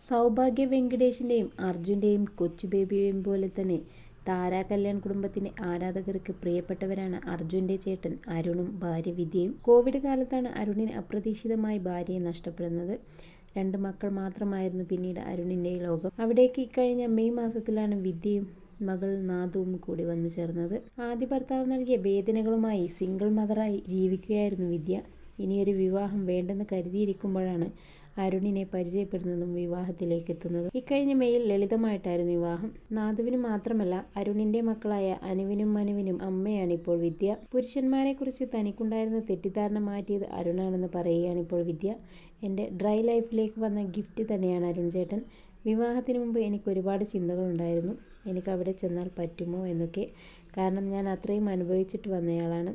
സൗഭാഗ്യ വെങ്കിടേഷിന്റെയും അർജുന്റെയും കൊച്ചു ബേബിയെയും പോലെ തന്നെ താരാ കല്യാൺ കുടുംബത്തിന്റെ ആരാധകർക്ക് പ്രിയപ്പെട്ടവരാണ് അർജുന്റെ ചേട്ടൻ അരുണും ഭാര്യ വിദ്യയും. കോവിഡ് കാലത്താണ് അരുണിന് അപ്രതീക്ഷിതമായി ഭാര്യയെ നഷ്ടപ്പെടുന്നത്. രണ്ട് മക്കൾ മാത്രമായിരുന്നു പിന്നീട് അരുണിന്റെ ലോകം. അവിടേക്ക് ഇക്കഴിഞ്ഞ മെയ് മാസത്തിലാണ് വിദ്യയും മകൾ നാദുവും കൂടി വന്നു ചേർന്നത്. ആദ്യ ഭർത്താവ് നൽകിയ വേദനകളുമായി സിംഗിൾ മദറായി ജീവിക്കുകയായിരുന്നു വിദ്യ. ഇനിയൊരു വിവാഹം വേണ്ടെന്ന് കരുതിയിരിക്കുമ്പോഴാണ് അരുണിനെ പരിചയപ്പെടുന്നതും വിവാഹത്തിലേക്ക് എത്തുന്നതും. ഇക്കഴിഞ്ഞ മെയിൽ ലളിതമായിട്ടായിരുന്നു വിവാഹം. നാദുവിന് മാത്രമല്ല അരുണിന്റെ മക്കളായ അനുവിനും മനുവിനും അമ്മയാണ് ഇപ്പോൾ വിദ്യ. പുരുഷന്മാരെ കുറിച്ച് തനിക്കുണ്ടായിരുന്ന തെറ്റിദ്ധാരണ മാറ്റിയത് അരുണാണെന്ന് പറയുകയാണ് ഇപ്പോൾ വിദ്യ. എന്റെ ഡ്രൈ ലൈഫിലേക്ക് വന്ന ഗിഫ്റ്റ് തന്നെയാണ് അരുൺ ചേട്ടൻ. വിവാഹത്തിന് മുമ്പ് എനിക്ക് ഒരുപാട് ചിന്തകളുണ്ടായിരുന്നു. എനിക്ക് അവിടെ ചെന്നാൽ പറ്റുമോ എന്നൊക്കെ. കാരണം ഞാൻ അത്രയും അനുഭവിച്ചിട്ട് വന്നയാളാണ്.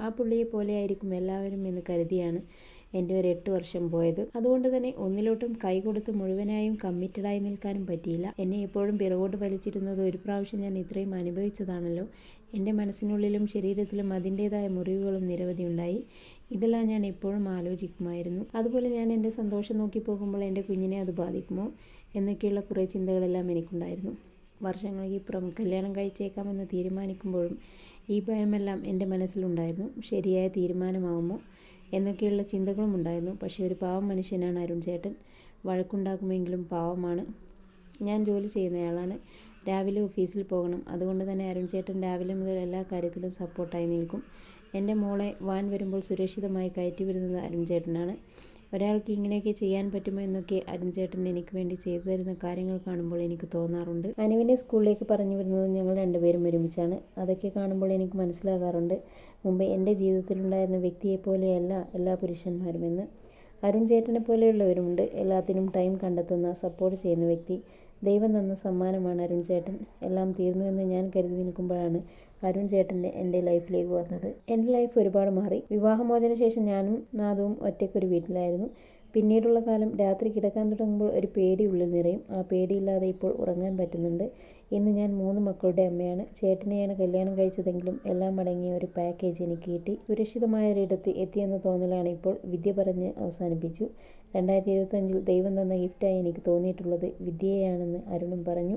ആ പുള്ളിയെ പോലെയായിരിക്കും എല്ലാവരും എന്ന് കരുതിയാണ്. എന്റെ ഒരു എട്ട് വർഷം പോയത്. അതുകൊണ്ട് തന്നെ ഒന്നിലോട്ടും കൈ കൊടുത്ത് മുഴുവനായും കമ്മിറ്റഡായി നിൽക്കാനും പറ്റിയില്ല. എന്നെ എപ്പോഴും പിറകോട്ട് വലിച്ചിരുന്നത് ഒരു പ്രാവശ്യം ഞാൻ ഇത്രയും അനുഭവിച്ചതാണല്ലോ. എന്റെ മനസ്സിനുള്ളിലും ശരീരത്തിലും അതിന്റേതായ മുറിവുകളും നിരവധി ഉണ്ടായി. ഇതെല്ലാം ഞാൻ എപ്പോഴും ആലോചിക്കുമായിരുന്നു. അതുപോലെ ഞാൻ എന്റെ സന്തോഷം നോക്കി പോകുമ്പോൾ എന്റെ കുഞ്ഞിനെ അത് ബാധിക്കുമോ എന്നൊക്കെയുള്ള കുറേ ചിന്തകളെല്ലാം എനിക്കുണ്ടായിരുന്നു. വർഷങ്ങൾക്ക് ഇപ്പുറം കല്യാണം കഴിച്ചേക്കാമെന്ന് തീരുമാനിക്കുമ്പോഴും ഈ ഭയമെല്ലാം എന്റെ മനസ്സിലുണ്ടായിരുന്നു. ശരിയായ തീരുമാനമാവുമോ? എന്നൊക്കെയുള്ള ചിന്തകളും ഉണ്ടായിരുന്നു. പക്ഷേ ഒരു പാവം മനുഷ്യനാണ് അരുൺ ചേട്ടൻ. വഴക്കുണ്ടാക്കുമെങ്കിലും പാവമാണ്. ഞാൻ ജോലി ചെയ്യുന്നയാളാണ്. രാവിലെ ഓഫീസിൽ പോകണം. അതുകൊണ്ട് തന്നെ അരുൺ ചേട്ടൻ രാവിലെ മുതൽ എല്ലാ കാര്യത്തിലും സപ്പോർട്ടായി നിൽക്കും. എന്റെ മോളെ വാൻ വരുമ്പോൾ സുരക്ഷിതമായി കയറ്റി വരുന്നത് അരുൺ ചേട്ടനാണ് ഒരാൾക്ക് ഇങ്ങനെയൊക്കെ ചെയ്യാൻ പറ്റുമോ എന്നൊക്കെ അരുൺ ചേട്ടൻ എനിക്ക് വേണ്ടി ചെയ്തു തരുന്ന കാര്യങ്ങൾ കാണുമ്പോൾ എനിക്ക് തോന്നാറുണ്ട്. അനുവിനെ സ്കൂളിലേക്ക് പറഞ്ഞു വരുന്നത് ഞങ്ങൾ രണ്ടുപേരും ഒരുമിച്ചാണ്. അതൊക്കെ കാണുമ്പോൾ എനിക്ക് മനസ്സിലാകാറുണ്ട്. മുമ്പ് എന്റെ ജീവിതത്തിലുണ്ടായിരുന്ന വ്യക്തിയെപ്പോലെയല്ല എല്ലാ പുരുഷന്മാരുമെന്ന്. അരുൺ ചേട്ടനെ പോലെയുള്ളവരുമുണ്ട്. എല്ലാത്തിനും ടൈം കണ്ടെത്തുന്ന സപ്പോർട്ട് ചെയ്യുന്ന വ്യക്തി. ദൈവം തന്ന സമ്മാനമാണ് അരുൺ ചേട്ടൻ എല്ലാം തീർന്നു എന്ന് ഞാൻ കരുതി നിൽക്കുമ്പോഴാണ് അരുൺ ചേട്ടന്റെ എന്റെ ലൈഫിലേക്ക് വന്നത്. എന്റെ ലൈഫ് ഒരുപാട് മാറി. വിവാഹമോചന ശേഷം ഞാനും നാദവും ഒറ്റയ്ക്കൊരു വീട്ടിലായിരുന്നു. പിന്നീടുള്ള കാലം രാത്രി കിടക്കാൻ തുടങ്ങുമ്പോൾ ഒരു പേടി ഉള്ളിൽ നിറയും. ആ പേടിയില്ലാതെ ഇപ്പോൾ ഉറങ്ങാൻ പറ്റുന്നുണ്ട്. ഇന്ന് ഞാൻ മൂന്ന് മക്കളുടെ അമ്മയാണ്. ചേട്ടനെയാണ് കല്യാണം കഴിച്ചതെങ്കിലും എല്ലാം അടങ്ങിയ ഒരു പാക്കേജ് എനിക്ക് കിട്ടി. സുരക്ഷിതമായ ഒരിടത്ത് എത്തിയെന്ന തോന്നലാണ് ഇപ്പോൾ വിദ്യ പറഞ്ഞ് അവസാനിപ്പിച്ചു. രണ്ടായിരത്തി ഇരുപത്തഞ്ചിൽ ദൈവം തന്ന ഗിഫ്റ്റായി എനിക്ക് തോന്നിയിട്ടുള്ളത് വിദ്യയെയാണെന്ന് അരുണും പറഞ്ഞു.